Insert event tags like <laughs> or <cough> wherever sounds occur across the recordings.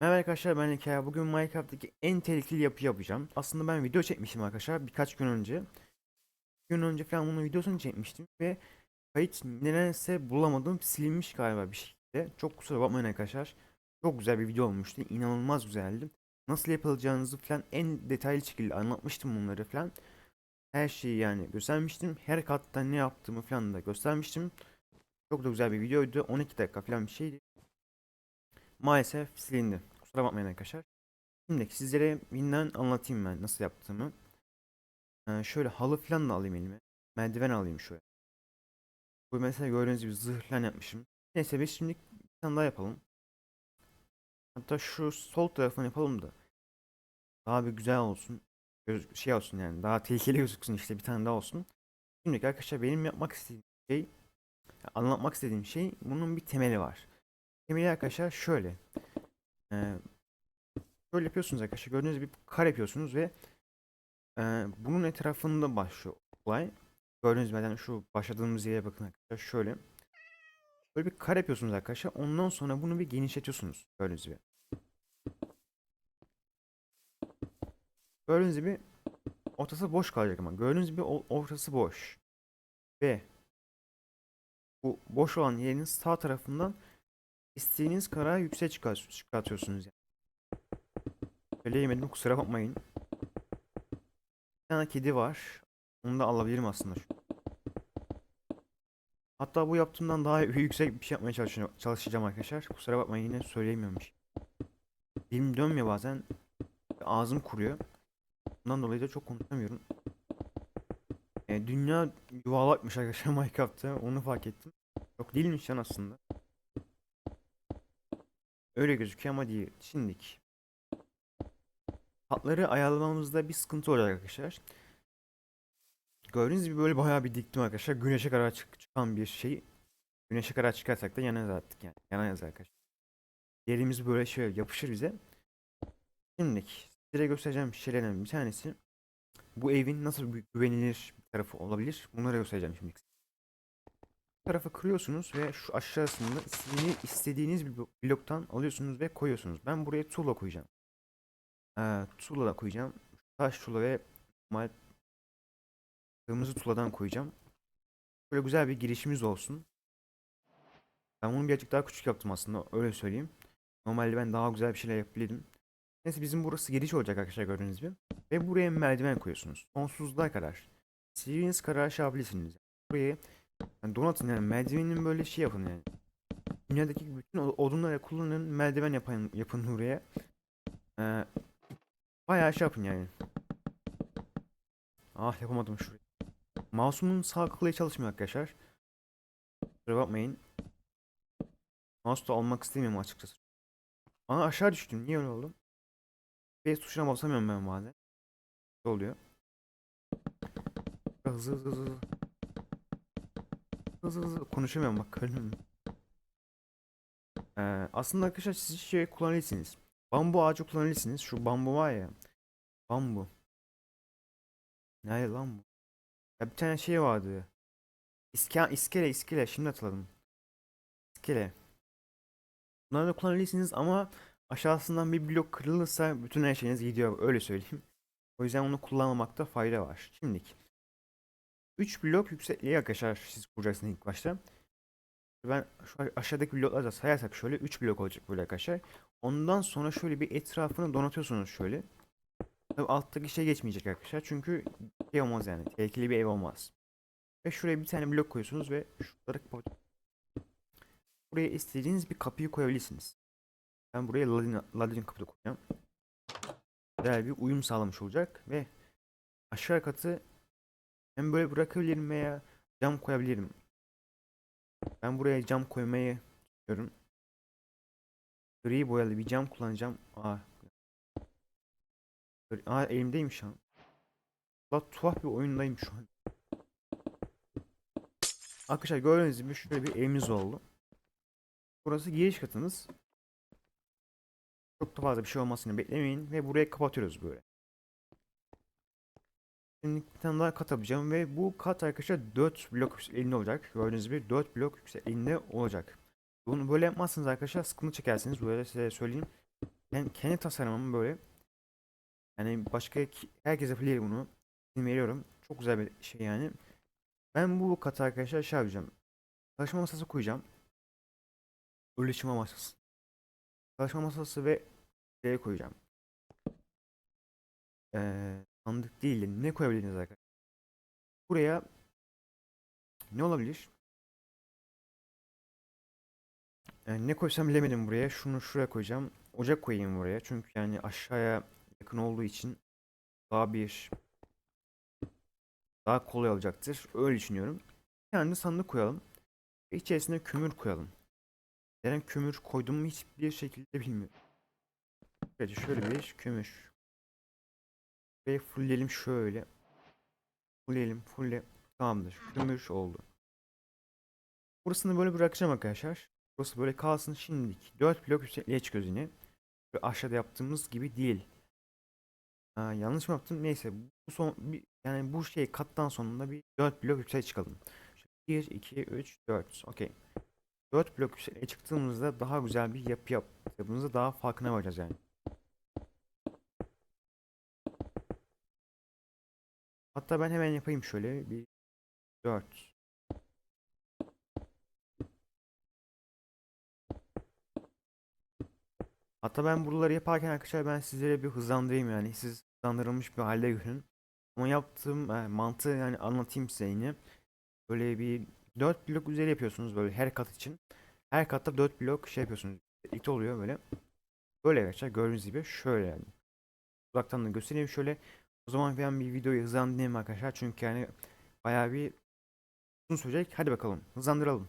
Merhaba arkadaşlar ben Hikaye. Bugün Minecraft'taki en tehlikeli yapı yapacağım. Aslında ben video çekmiştim arkadaşlar birkaç gün önce. Bir gün önce falan bunun videosunu çekmiştim ve kayıt nedense bulamadım silinmiş galiba bir şekilde. Çok kusura bakmayın arkadaşlar. Çok güzel bir video olmuştu. inanılmaz güzeldi. Nasıl yapılacağınızı falan en detaylı şekilde anlatmıştım bunları falan. Her şeyi yani göstermiştim. Her katta ne yaptığımı falan da göstermiştim. Çok da güzel bir videoydu. 12 dakika falan bir şeydi. Maalesef silindi. Kusura bakmayın arkadaşlar. Şimdi sizlere yeniden anlatayım ben nasıl yaptığımı. Ee, şöyle halı falan da alayım elime. Merdiven alayım şöyle. Bu mesela gördüğünüz gibi zırh falan yapmışım. Neyse biz şimdi bir tane daha yapalım. Hatta şu sol tarafını yapalım da. Daha bir güzel olsun. Göz, şey olsun yani daha tehlikeli gözüksün işte bir tane daha olsun. Şimdi arkadaşlar benim yapmak istediğim şey anlatmak istediğim şey bunun bir temeli var. Temeli arkadaşlar şöyle. Ee, Böyle yapıyorsunuz arkadaşlar. Gördüğünüz gibi kare yapıyorsunuz ve e, bunun etrafında başlıyor olay. Gördüğünüz gibi şu başladığımız yere bakın arkadaşlar. Şöyle. Böyle bir kare yapıyorsunuz arkadaşlar. Ondan sonra bunu bir genişletiyorsunuz. Gördüğünüz gibi. Gördüğünüz gibi ortası boş kalacak ama. Gördüğünüz gibi ortası boş. Ve bu boş olan yerin sağ tarafından istediğiniz kadar yüksek çıkart- çıkartıyorsunuz. Yani. Söyleyemedim kusura bakmayın. Bir tane kedi var. Onu da alabilirim aslında. Hatta bu yaptığımdan daha <laughs> yüksek bir şey yapmaya çalışacağım, arkadaşlar. Kusura bakmayın yine söyleyemiyorum bir şey. Dilim dönmüyor bazen. Ağzım kuruyor. Bundan dolayı da çok konuşamıyorum. E, dünya yuvarlakmış arkadaşlar <laughs> Minecraft'ta. Onu fark ettim. Yok değilmiş lan aslında. Öyle gözüküyor ama değil. Şimdilik. Hatları ayarlamamızda bir sıkıntı olacak arkadaşlar. Gördüğünüz gibi böyle bayağı bir diktim arkadaşlar. Güneşe kadar çık- çıkan bir şey. Güneşe kadar çıkarsak da yanarız artık yani. Yanarız arkadaşlar. Yerimiz böyle şöyle yapışır bize. Şimdi size göstereceğim şeylerden bir tanesi. Bu evin nasıl güvenilir bir tarafı olabilir. Bunları göstereceğim şimdi. Tarafı kırıyorsunuz ve şu aşağısında istediğiniz, istediğiniz bir bloktan alıyorsunuz ve koyuyorsunuz. Ben buraya tuğla koyacağım. Ee, tuğla da koyacağım. Taş tuğla ve normal kırmızı tuğladan koyacağım. Böyle güzel bir girişimiz olsun. Ben bunu birazcık daha küçük yaptım aslında öyle söyleyeyim. Normalde ben daha güzel bir şeyler yapabilirdim. Neyse bizim burası giriş olacak arkadaşlar gördüğünüz gibi. Ve buraya merdiven koyuyorsunuz. Sonsuzluğa kadar. İstediğiniz kadar aşağı yapabilirsiniz. Buraya yani donatın yani merdivenin böyle şey yapın yani. Dünyadaki bütün odunları kullanın merdiven yapın, yapın buraya. Ee, bayağı şey yapın yani. Ah yapamadım şurayı. Mouse'umun sağ kılı çalışmıyor arkadaşlar. Kusura bakmayın. Mouse da almak istemiyorum açıkçası. Ana aşağı düştüm. Niye öyle oldu? Space tuşuna basamıyorum ben bazen. Ne oluyor? Hızlı hızlı hızlı. Hızlı hızlı konuşamıyorum bak mü? Ee, aslında arkadaşlar siz şey kullanabilirsiniz. Bambu ağacı kullanabilirsiniz. Şu bambu var ya. Bambu. Nerede lan bu? Ya bir tane şey vardı. İske, iskele iskele şimdi hatırladım. İskele. Bunları da kullanabilirsiniz ama aşağısından bir blok kırılırsa bütün her şeyiniz gidiyor öyle söyleyeyim. O yüzden onu kullanmamakta fayda var. Şimdilik. 3 blok yüksekliği arkadaşlar siz kuracaksınız ilk başta. Ben şu aşağıdaki blokları da sayarsak şöyle 3 blok olacak böyle arkadaşlar. Ondan sonra şöyle bir etrafını donatıyorsunuz şöyle. Tabii alttaki şey geçmeyecek arkadaşlar çünkü şey olmaz yani tehlikeli bir ev olmaz. Ve şuraya bir tane blok koyuyorsunuz ve şuraları kapatıyorsunuz. Buraya istediğiniz bir kapıyı koyabilirsiniz. Ben buraya Ladin, Ladin kapı koyacağım. Güzel bir uyum sağlamış olacak ve aşağı katı hem böyle bırakabilirim veya cam koyabilirim. Ben buraya cam koymayı istiyorum. Gri boyalı bir cam kullanacağım. Aa. Aa elimdeymiş şu an. La tuhaf bir oyundayım şu an. Arkadaşlar gördüğünüz gibi şöyle bir evimiz oldu. Burası giriş katınız. Çok da fazla bir şey olmasını beklemeyin ve burayı kapatıyoruz böyle. Şimdi bir tane daha kat yapacağım ve bu kat arkadaşlar 4 blok yüksekliğinde olacak. Gördüğünüz gibi 4 blok yüksekliğinde olacak. Bunu böyle yapmazsanız arkadaşlar sıkıntı çekersiniz. Böyle size söyleyeyim. ben kendi tasarımım böyle. Yani başka ki- herkes yapabilir bunu. İzin veriyorum. Çok güzel bir şey yani. Ben bu kata arkadaşlar şey yapacağım. Çalışma masası koyacağım. Ölçme masası. Çalışma masası ve şey koyacağım. Ee, sandık değil de ne koyabilirsiniz arkadaşlar? Buraya ne olabilir? Ee, ne koysam bilemedim buraya. Şunu şuraya koyacağım. Ocak koyayım buraya. Çünkü yani aşağıya yakın olduğu için daha bir daha kolay olacaktır. Öyle düşünüyorum. Bir tane sandık koyalım. Ve içerisine kömür koyalım. Neden kömür koyduğumu hiçbir şekilde bilmiyorum. Evet şöyle bir kömür. Ve fullleyelim şöyle. Fullleyelim fulle. Tamamdır. Kömür oldu. Burasını böyle bırakacağım arkadaşlar. Burası böyle kalsın şimdilik. 4 blok yüksekliğe çıkıyoruz yine. Böyle aşağıda yaptığımız gibi değil. Ha, yanlış mı yaptım? Neyse. Bu son bir, yani bu şey kattan sonunda bir 4 blok yükseğe çıkalım. 1, 2, 3, 4. Okey. 4 blok yükseğe çıktığımızda daha güzel bir yapı yaptığımızda daha farkına varacağız yani. Hatta ben hemen yapayım şöyle. Bir 4. Hatta ben buraları yaparken arkadaşlar ben sizlere bir hızlandırayım yani. Siz hızlandırılmış bir halde görün. Ama yaptığım e, mantığı yani anlatayım size yine. Böyle bir 4 blok üzeri yapıyorsunuz böyle her kat için. Her katta 4 blok şey yapıyorsunuz. İlk oluyor böyle. Böyle arkadaşlar gördüğünüz gibi şöyle yani. Uzaktan da göstereyim şöyle. O zaman ben bir videoyu hızlandırayım arkadaşlar. Çünkü yani bayağı bir uzun sürecek. Hadi bakalım hızlandıralım.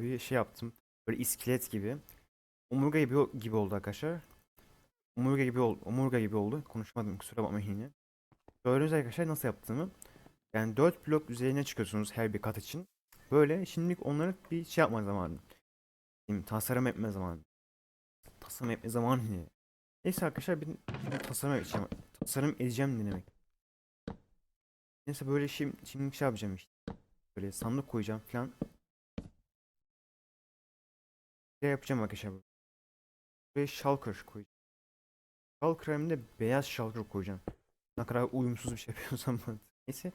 Bayağı bir şey yaptım. Böyle iskelet gibi. Omurga gibi, gibi oldu arkadaşlar. Omurga gibi oldu. Omurga gibi oldu. Konuşmadım kusura bakmayın yine. Gördüğünüz arkadaşlar nasıl yaptığımı. Yani 4 blok üzerine çıkıyorsunuz her bir kat için. Böyle şimdilik onları bir şey yapma zamanı. Şimdi tasarım etme zamanı. Tasarım etme zamanı ne? Neyse arkadaşlar şimdi tasarım edeceğim. Tasarım edeceğim demek. Neyse böyle şimdi, şimdi şey yapacağım işte. Böyle sandık koyacağım falan. Ne yapacağım arkadaşlar. Buraya shulker koyacağım. Shulker hem de beyaz shulker koyacağım. Ne kadar uyumsuz bir şey <laughs> yapıyorsam. Neyse.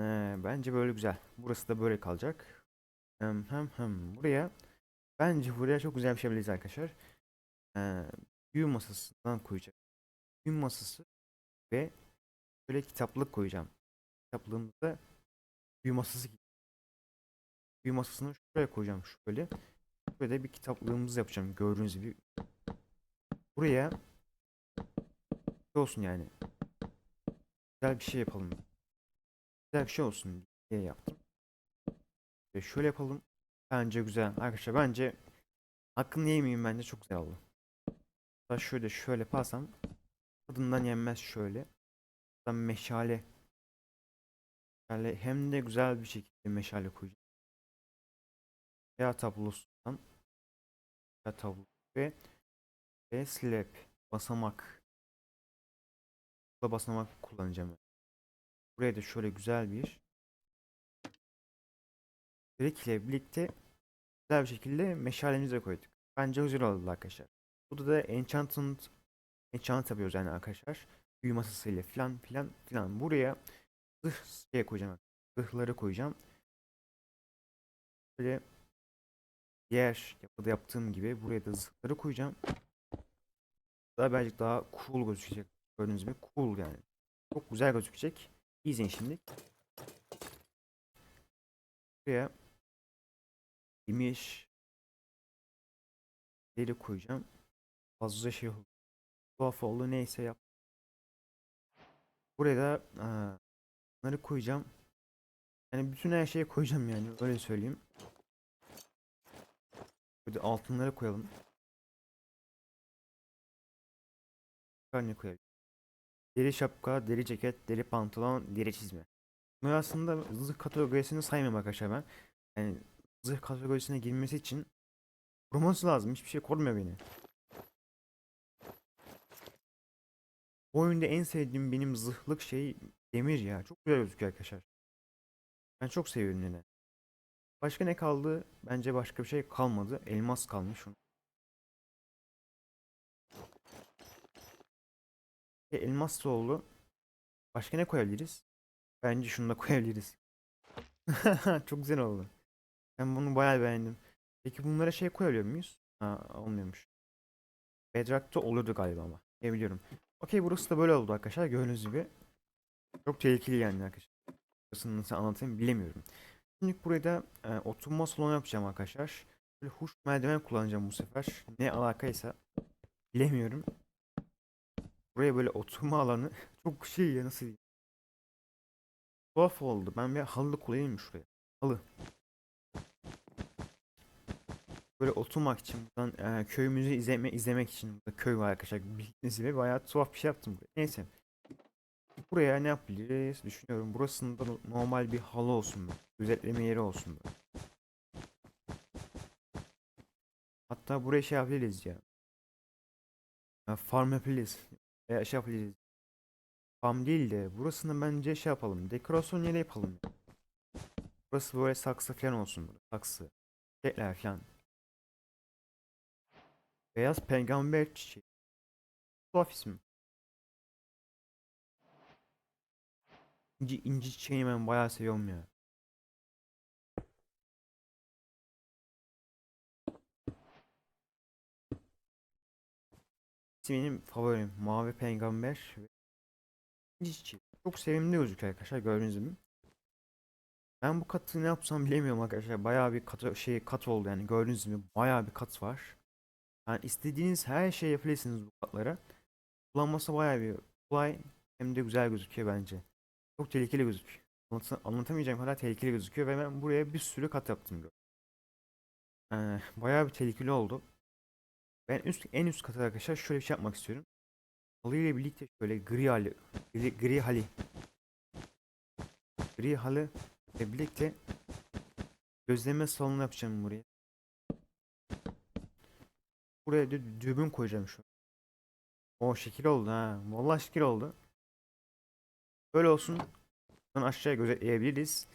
Ee, bence böyle güzel. Burası da böyle kalacak. Hem hem hem. Buraya bence buraya çok güzel bir şey yapabiliriz arkadaşlar. Ee, büyü masasından koyacağım. Büyü masası ve böyle kitaplık koyacağım. Kitaplığımızda büyü masası gibi. Büyü masasını şuraya koyacağım şöyle. Böyle bir kitaplığımızı yapacağım gördüğünüz gibi. Buraya şey olsun yani. Güzel bir şey yapalım. Güzel bir şey olsun diye yaptım. Ve şöyle yapalım. Bence güzel. Arkadaşlar bence hakkını yemeyeyim bence çok güzel oldu. Hatta şöyle şöyle yaparsam tadından yenmez şöyle. Buradan meşale meşale hem de güzel bir şekilde meşale koyacağım. Veya tablosundan tablo ve ve slab basamak bu da basamak kullanacağım. Buraya da şöyle güzel bir direk ile birlikte güzel bir şekilde meşalemizi de koyduk. Bence güzel oldu arkadaşlar. Burada da enchantment enchant yapıyoruz yani arkadaşlar. Büyü masasıyla filan filan filan. Buraya zırh şey koyacağım. Zırhları koyacağım. Böyle diğer yapıda yaptığım gibi buraya da zırhları koyacağım. Daha birazcık daha cool gözükecek. Gördüğünüz gibi cool yani. Çok güzel gözükecek. İzleyin şimdi. Buraya imiş deri koyacağım. Fazla şey oldu. Tuhaf oldu neyse yap. Buraya da bunları koyacağım. Yani bütün her şeyi koyacağım yani öyle söyleyeyim. De altınları koyalım. Ne koyalım? Deri şapka, deri ceket, deri pantolon, deri çizme. Bunlar aslında zırh kategorisini saymıyorum arkadaşlar ben. Yani zırh kategorisine girmesi için koruması lazım. Hiçbir şey korumuyor beni. Bu oyunda en sevdiğim benim zırhlık şey demir ya. Çok güzel gözüküyor arkadaşlar. Ben çok seviyorum yine. Başka ne kaldı? Bence başka bir şey kalmadı. Elmas kalmış. E, elmas da oldu. Başka ne koyabiliriz? Bence şunu da <laughs> koyabiliriz. Çok güzel oldu. Ben bunu bayağı beğendim. Peki bunlara şey koyabiliyor muyuz? Ha olmuyormuş. Bedrock'ta olurdu galiba ama. Ne biliyorum. Okey burası da böyle oldu arkadaşlar. Gördüğünüz gibi. Çok tehlikeli yani arkadaşlar. Burasını nasıl anlatayım bilemiyorum. Şimdi buraya da e, oturma salonu yapacağım arkadaşlar. Böyle huş merdiven kullanacağım bu sefer. Ne alakaysa. Bilemiyorum. Buraya böyle oturma alanı <laughs> çok şey ya nasıl diyeyim. Tuhaf oldu. Ben bir halı koyayım şuraya. Halı. Böyle oturmak için buradan e, köyümüzü izleme, izlemek için burada köy var arkadaşlar. Bildiğiniz gibi bayağı tuhaf bir şey yaptım. buraya. Neyse. Buraya ne yapabiliriz düşünüyorum. Burasında no- normal bir halı olsun. böyle. Yeri olsun. Hatta buraya şey yapabiliriz ya. Farm yapabiliriz. Veya şey yapabiliriz. Farm değil de burasını bence şey yapalım. Dekorasyon yeri yapalım. ya. Burası böyle saksı falan olsun. Böyle. Saksı. Çiçekler falan. Beyaz peygamber çiçeği. Tuhaf isim. İnci, inci çiçeğini ben bayağı seviyorum ya. Benim favorim. Mavi peygamber ve inci çiçeği. Çok sevimli gözüküyor arkadaşlar gördüğünüz gibi. Ben bu katı ne yapsam bilemiyorum arkadaşlar. Bayağı bir kat şey kat oldu yani gördüğünüz gibi bayağı bir kat var. Yani istediğiniz her şeyi yapabilirsiniz bu katlara. Kullanması bayağı bir kolay hem de güzel gözüküyor bence. Çok tehlikeli gözüküyor. Anlat anlatamayacağım kadar tehlikeli gözüküyor ve ben buraya bir sürü kat yaptım. Ee, bayağı bir tehlikeli oldu. Ben üst en üst kata arkadaşlar şöyle bir şey yapmak istiyorum. Halı ile birlikte şöyle gri halı, gri, gri halı, gri halı ile birlikte gözleme salonu yapacağım buraya. Buraya da dübün koyacağım şu. O şekil oldu ha. Vallahi şekil oldu. Böyle olsun. Buradan aşağıya gözetleyebiliriz.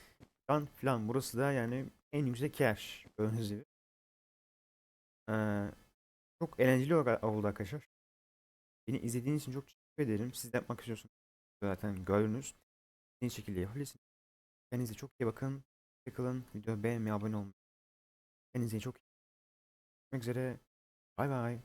Falan filan. Burası da yani en yüksek yer. Gördüğünüz gibi. Ee, çok eğlenceli oldu arkadaşlar. Beni izlediğiniz için çok teşekkür ederim. Siz de yapmak istiyorsunuz. Zaten gördünüz. En şekilde yapabilirsiniz. Kendinize çok iyi bakın. Hoşçakalın. Videoyu beğenmeyi, abone olmayı. Kendinize çok iyi. Görüşmek üzere. Bay bay.